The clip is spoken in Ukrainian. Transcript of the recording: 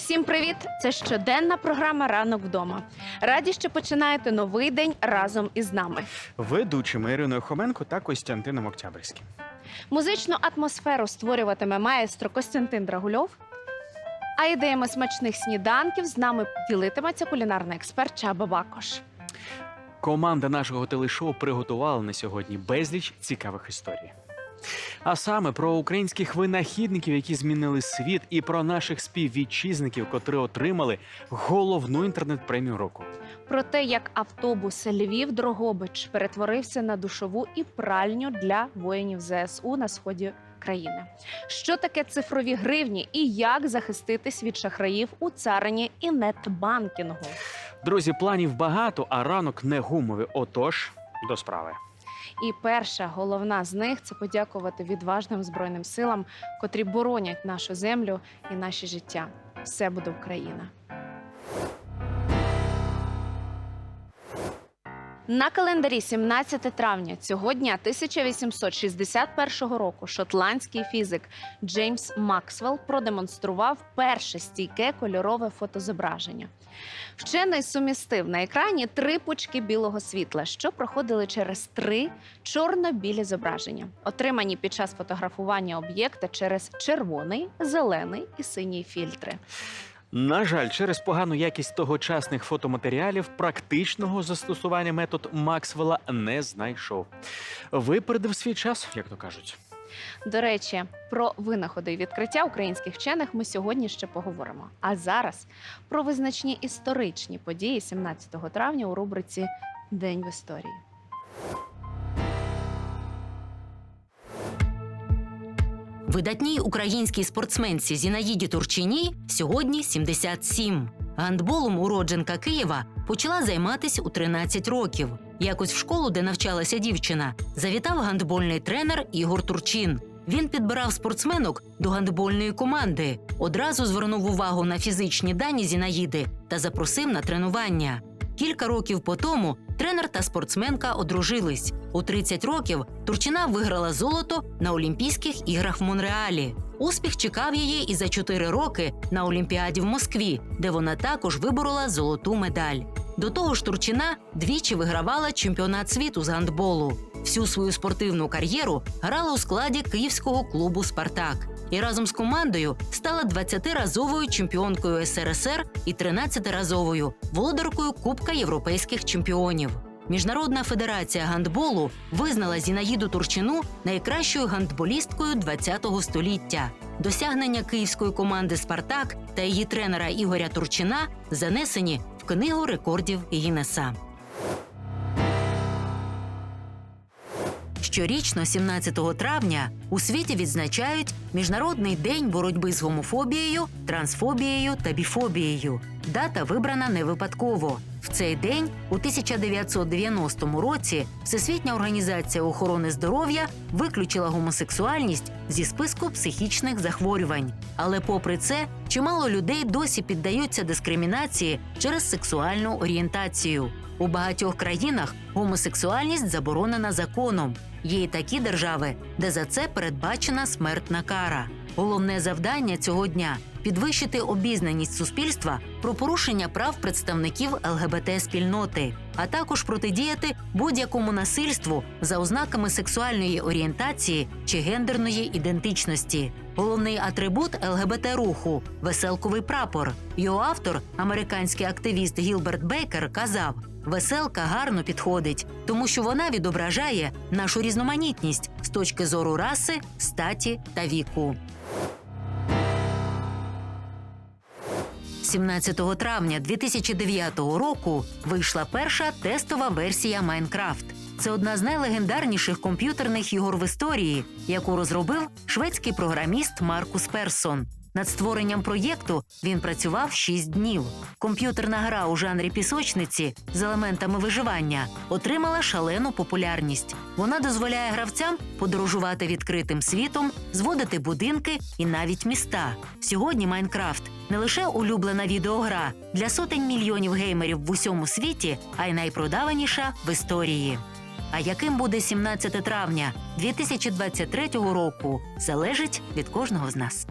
Всім привіт! Це щоденна програма Ранок вдома. Раді, що починаєте новий день разом із нами. Ведучими Іриною Хоменко та Костянтином Октябрьським. Музичну атмосферу створюватиме маестро Костянтин Драгульов. А ідеями смачних сніданків з нами ділитиметься кулінарний експерт Чаба Бакош. Команда нашого телешоу приготувала на сьогодні безліч цікавих історій. А саме про українських винахідників, які змінили світ, і про наших співвітчизників, котрі отримали головну інтернет-премію року. Про те, як автобус Львів Дрогобич перетворився на душову і пральню для воїнів ЗСУ на сході країни. Що таке цифрові гривні і як захиститись від шахраїв у царині і нетбанкінгу? Друзі, планів багато, а ранок не гумовий. Отож, до справи. І перша головна з них це подякувати відважним збройним силам, котрі боронять нашу землю і наші життя. Все буде Україна. На календарі 17 травня цього дня 1861 року шотландський фізик Джеймс Максвелл продемонстрував перше стійке кольорове фотозображення. Вчений сумістив на екрані три пучки білого світла, що проходили через три чорно-білі зображення, отримані під час фотографування об'єкта через червоний, зелений і синій фільтри. На жаль, через погану якість тогочасних фотоматеріалів практичного застосування метод Максвелла не знайшов. Випередив свій час, як то кажуть. До речі, про винаходи і відкриття українських вчених ми сьогодні ще поговоримо. А зараз про визначні історичні події 17 травня у рубриці День в історії. Видатній українській спортсменці Зінаїді Турчиній сьогодні 77. Гандболом уродженка Києва почала займатися у 13 років. Якось в школу, де навчалася дівчина, завітав гандбольний тренер Ігор Турчин. Він підбирав спортсменок до гандбольної команди, одразу звернув увагу на фізичні дані Зінаїди та запросив на тренування. Кілька років по тому тренер та спортсменка одружились. У 30 років Турчина виграла золото на Олімпійських іграх в Монреалі. Успіх чекав її і за 4 роки на Олімпіаді в Москві, де вона також виборола золоту медаль. До того ж, Турчина двічі вигравала чемпіонат світу з гандболу. Всю свою спортивну кар'єру грала у складі київського клубу Спартак і разом з командою стала 20-разовою чемпіонкою СРСР і 13-разовою володаркою Кубка європейських чемпіонів. Міжнародна федерація гандболу визнала Зінаїду Турчину найкращою гандболісткою ХХ століття. Досягнення київської команди Спартак та її тренера Ігоря Турчина занесені в книгу рекордів Гіннеса. Щорічно, 17 травня, у світі відзначають Міжнародний день боротьби з гомофобією, трансфобією та біфобією. Дата вибрана не випадково. В цей день, у 1990 році, Всесвітня організація охорони здоров'я виключила гомосексуальність зі списку психічних захворювань. Але, попри це, чимало людей досі піддаються дискримінації через сексуальну орієнтацію. У багатьох країнах гомосексуальність заборонена законом. Є й такі держави, де за це передбачена смертна кара. Головне завдання цього дня підвищити обізнаність суспільства про порушення прав представників ЛГБТ спільноти, а також протидіяти будь-якому насильству за ознаками сексуальної орієнтації чи гендерної ідентичності. Головний атрибут ЛГБТ руху веселковий прапор. Його автор, американський активіст Гілберт Бейкер, казав. Веселка гарно підходить, тому що вона відображає нашу різноманітність з точки зору раси, статі та віку. 17 травня 2009 року вийшла перша тестова версія Майнкрафт. Це одна з найлегендарніших комп'ютерних ігор в історії, яку розробив шведський програміст Маркус Персон. Над створенням проєкту він працював 6 днів. Комп'ютерна гра у жанрі пісочниці з елементами виживання отримала шалену популярність. Вона дозволяє гравцям подорожувати відкритим світом, зводити будинки і навіть міста. Сьогодні Майнкрафт не лише улюблена відеогра для сотень мільйонів геймерів в усьому світі, а й найпродаваніша в історії. А яким буде 17 травня 2023 року, залежить від кожного з нас.